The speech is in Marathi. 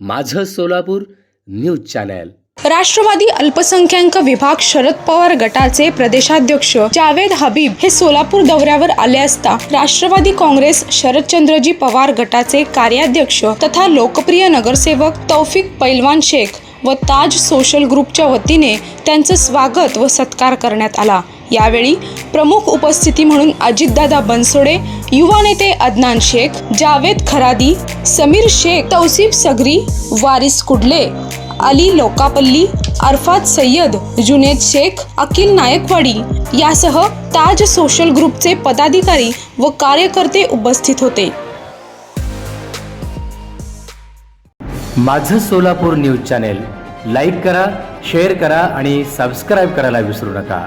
माझं सोलापूर न्यूज चॅनल. राष्ट्रवादी अल्पसंख्याक विभाग शरद पवार गटाचे प्रदेशाध्यक्ष जावेद हबीब हे सोलापूर दौऱ्यावर आले असता राष्ट्रवादी काँग्रेस शरदचंद्रजी पवार गटाचे कार्याध्यक्ष तथा लोकप्रिय नगरसेवक तौफिक पैलवान शेख व ताज सोशल ग्रुपच्या वतीने त्यांचं स्वागत व सत्कार करण्यात आला. यावेळी प्रमुख उपस्थिती म्हणून अजितदादा बनसोडे युवा नेते अदनान शेख जावेद खरादी समीर शेख तौसिफ सगरी वारिस कुडले अली लोकापल्ली अरफात सय्यद जुनेद शेख अकिल नायकवाडी यासह ताज सोशल ग्रुपचे पदाधिकारी व कार्यकर्ते उपस्थित होते. माझं सोलापूर न्यूज चॅनेल लाईक करा शेअर करा आणि सबस्क्राईब करायला विसरू नका.